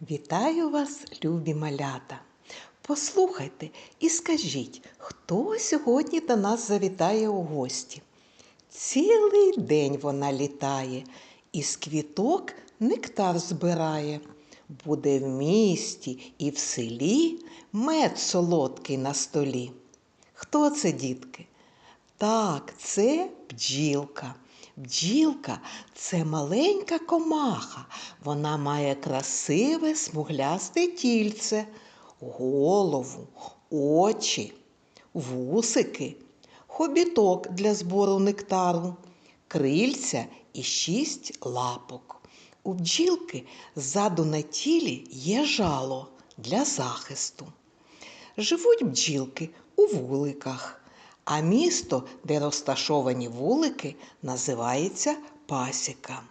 Вітаю вас, любі малята! Послухайте і скажіть, хто сьогодні до нас завітає у гості? Цілий день вона літає, із квіток нектар збирає. Буде в місті і в селі мед солодкий на столі. Хто це, дітки? Так, це бджілка. Бджілка це маленька комаха. Вона має красиве смуглясте тільце, голову, очі, вусики, хобіток для збору нектару, крильця і шість лапок. У бджілки ззаду на тілі є жало для захисту. Живуть бджілки у вуликах, а місто, де розташовані вулики, називається пасіка.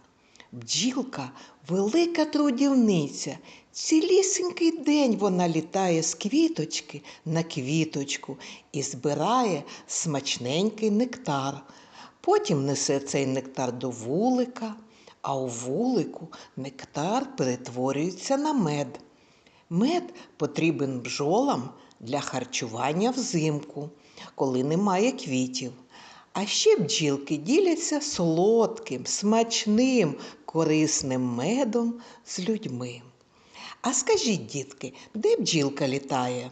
Бджілка велика трудівниця. Цілісінький день вона літає з квіточки на квіточку і збирає смачненький нектар. Потім несе цей нектар до вулика, а у вулику нектар перетворюється на мед. Мед потрібен бджолам для харчування взимку, коли немає квітів. А ще бджілки діляться солодким, смачним, корисним медом з людьми. А скажіть, дітки, де бджілка літає?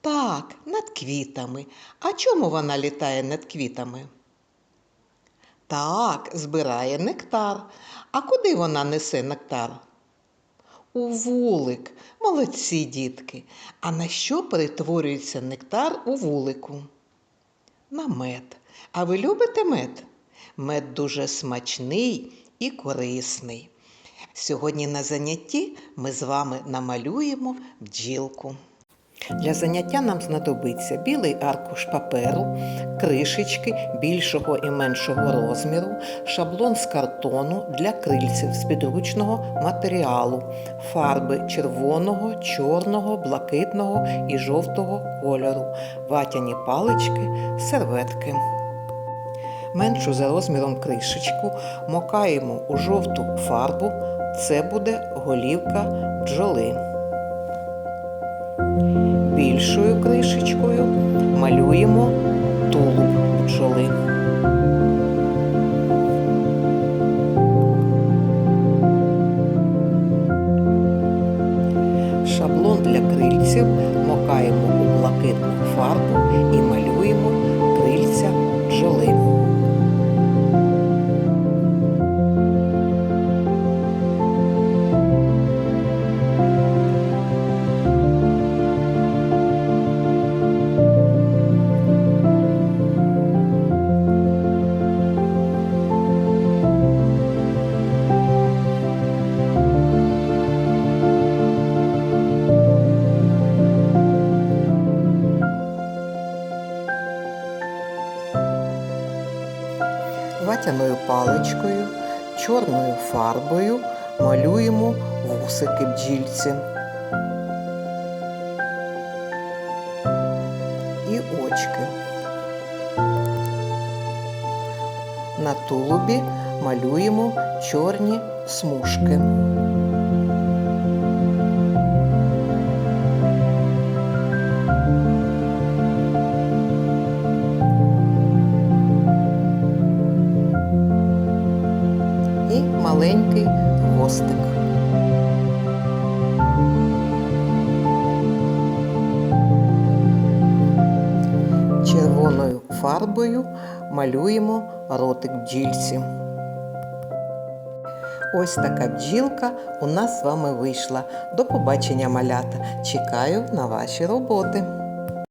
Так, над квітами. А чому вона літає над квітами? Так, збирає нектар. А куди вона несе нектар? У вулик. Молодці дітки. А на що перетворюється нектар у вулику? На мед. А ви любите мед? Мед дуже смачний і корисний. Сьогодні на занятті ми з вами намалюємо бджілку. Для заняття нам знадобиться білий аркуш паперу, кришечки більшого і меншого розміру, шаблон з картону для крильців з підручного матеріалу, фарби червоного, чорного, блакитного і жовтого кольору, ватяні палички, серветки. Меншу за розміром кришечку мокаємо у жовту фарбу. Це буде голівка бджоли. Більшою кришечкою малюємо тулуб бджоли. Шаблон для крильців мокаємо у блакитну фарбу Ватяною паличкою, чорною фарбою малюємо вусики бджільці. І очки. На тулубі малюємо чорні смужки. Маленький хвостик. Червоною фарбою малюємо ротик бджільці. Ось така бджілка у нас з вами вийшла. До побачення малята. Чекаю на ваші роботи.